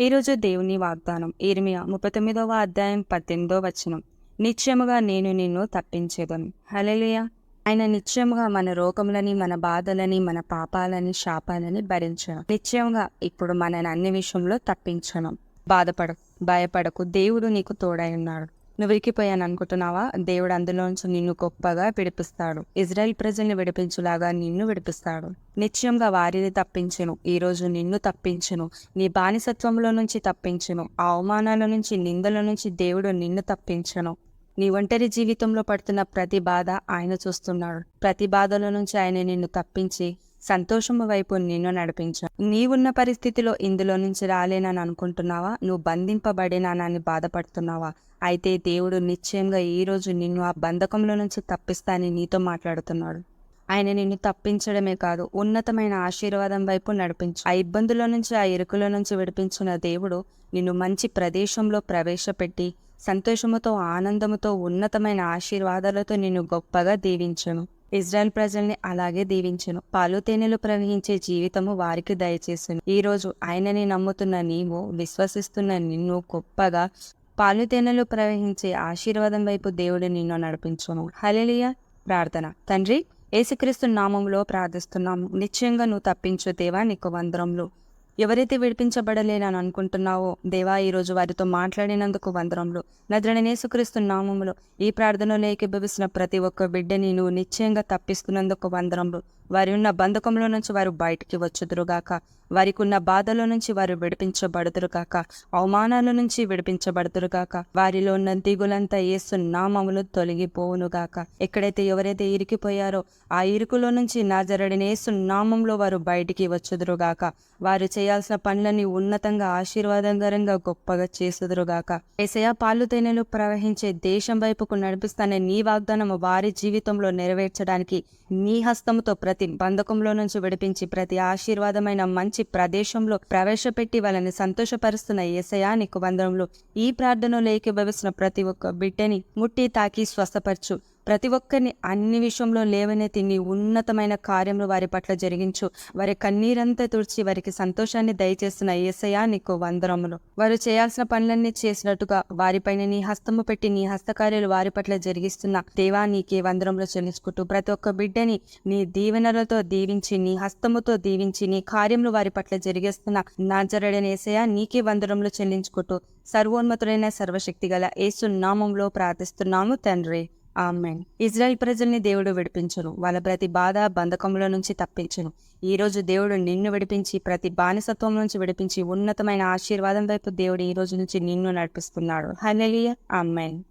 ఈరోజు దేవుని వాగ్దానం. ఇర్మియా ముప్పై తొమ్మిదవ అధ్యాయం పద్దెనిమిదో వచనం. నిత్యముగా నేను నిన్ను తప్పించేదను. హలలియ ఆయన నిత్యముగా మన రోగములని మన బాధలని మన పాపాలని శాపాలని భరించను. నిత్యంగా ఇప్పుడు మనని అన్ని విషయంలో తప్పించను. బాధపడకు భయపడకు. దేవుడు నీకు తోడై ఉన్నాడు. నువ్వు ఇరికిపోయాను అనుకుంటున్నావా దేవుడు అందులోంచి నిన్ను గొప్పగా విడిపిస్తాడు. ఇజ్రాయెల్ ప్రజల్ని విడిపించులాగా నిన్ను విడిపిస్తాడు. నిశ్చయంగా వారిని తప్పించెను. ఈ రోజు నిన్ను తప్పించను. నీ బానిసత్వంలో నుంచి తప్పించను. అవమానాల నుంచి నిందల నుంచి దేవుడు నిన్ను తప్పించను. నీ ఒంటరి జీవితంలో పడుతున్న ప్రతి బాధ ఆయన చూస్తున్నాడు. ప్రతి బాధల నుంచి ఆయన నిన్ను తప్పించి సంతోషము వైపు నిన్ను నడిపించా. నీవున్న పరిస్థితిలో ఇందులో నుంచి రాలేనని అనుకుంటున్నావా? నువ్వు బంధింపబడినానని బాధపడుతున్నావా? అయితే దేవుడు నిశ్చయంగా ఈ రోజు నిన్ను ఆ బంధకంలో నుంచి తప్పిస్తానని నీతో మాట్లాడుతున్నాడు. ఆయన నిన్ను తప్పించడమే కాదు ఉన్నతమైన ఆశీర్వాదం వైపు నడిపించు. ఆ ఇబ్బందుల నుంచి ఆ ఇరుకుల నుంచి విడిపించిన దేవుడు నిన్ను మంచి ప్రదేశంలో ప్రవేశపెట్టి సంతోషముతో ఆనందముతో ఉన్నతమైన ఆశీర్వాదాలతో నిన్ను గొప్పగా దీవించను. ఇజ్రాయెల్ ప్రజల్ని అలాగే దీవించను. పాలు తేనెలు ప్రవహించే జీవితము వారికి దయచేసను. ఈ రోజు ఆయనని నమ్ముతున్న నీవు విశ్వసిస్తున్న నిన్ను గొప్పగా పాలు తేనెలు ప్రవహించే ఆశీర్వాదం వైపు దేవుడు నిన్ను నడిపించును. హలెలియ ప్రార్థన. తండ్రి ఏసుక్రీస్తు నామంలో ప్రార్థిస్తున్నాము. నిశ్చయంగా నువ్వు తప్పించు దేవా నీకు వందరంలో ఎవరైతే విడిపించబడలేనని అనుకుంటున్నావో దేవా ఈరోజు వారితో మాట్లాడినందుకు వందరంలో నద్రణనేసుక్రీస్తు నామములో ఈ ప్రార్థనలో ఏకీభవిస్తున్న ప్రతి ఒక్క బిడ్డని నువ్వు నిశ్చయంగా తప్పిస్తున్నందుకు వందరంలో వారి ఉన్న బంధకంలో నుంచి వారు బయటికి వచ్చుదురుగాక. వారికి ఉన్న బాధలో నుంచి వారు విడిపించబడుదురుగాక. అవమానాల నుంచి విడిపించబడుదురుగాక. వారిలో ఉన్న దిగులంతా ఏసు నామములు తొలగిపోవునుగాక. ఎక్కడైతే ఎవరైతే ఇరికిపోయారో ఆ ఇరుకులో నుంచి నాజరడిన ఏసు నామంలో వారు బయటికి వచ్చుదురుగాక. వారు చేయాల్సిన పనులని ఉన్నతంగా ఆశీర్వాదకరంగా గొప్పగా చేసుదురుగాక. ఏసయ పాలు తేనెలు ప్రవహించే దేశం వైపుకు నడిపిస్తానే నీ వాగ్దానం వారి జీవితంలో నెరవేర్చడానికి నీ హస్తముతో ప్రతి బంధకంలో నుంచి విడిపించి ప్రతి ఆశీర్వాదమైన మంచి ప్రదేశంలో ప్రవేశపెట్టి వాళ్ళని సంతోషపరుస్తున్న ఏసయా నీకు వందనంలో ఈ ప్రార్థనలో ఏకీభవిస్తున్న ప్రతి ఒక్క బిడ్డని ముట్టి తాకి స్వస్థపరచు. ప్రతి ఒక్కరిని అన్ని విషయంలో లేవనెత్తి నీ ఉన్నతమైన కార్యములు వారి పట్ల జరిగించు. వారి కన్నీరంతా తుడిచి వారికి సంతోషాన్ని దయచేస్తున్న ఏసయా నీకు వందరములు వారు చేయాల్సిన పనులన్నీ చేసినట్టుగా వారిపైన నీ హస్తము పెట్టి నీ హస్తకార్యాలు వారి పట్ల జరిగిస్తున్న. దేవా నీకే వందరంలో చెల్లించుకుంటూ ప్రతి ఒక్క బిడ్డని నీ దీవెనలతో దీవించి నీ హస్తముతో దీవించి నీ కార్యములు వారి పట్ల జరిగిస్తున్న నాజరడని ఏసయా నీకే వందరంలో చెల్లించుకుంటూ. సర్వోన్నతుడైన సర్వశక్తి గల ఏసు నామంలో ప్రార్థిస్తున్నాము తండ్రి. ఆమెన్. ఇజ్రాయెల్ ప్రజల్ని దేవుడు విడిపించును. వాళ్ళ ప్రతి బాధ బంధకముల నుంచి తప్పించును. ఈ రోజు దేవుడు నిన్ను విడిపించి ప్రతి బానిసత్వం నుంచి విడిపించి ఉన్నతమైన ఆశీర్వాదం వైపు దేవుడు ఈ రోజు నుంచి నిన్ను నడిపిస్తున్నాడు. హల్లెలూయా. ఆమెన్.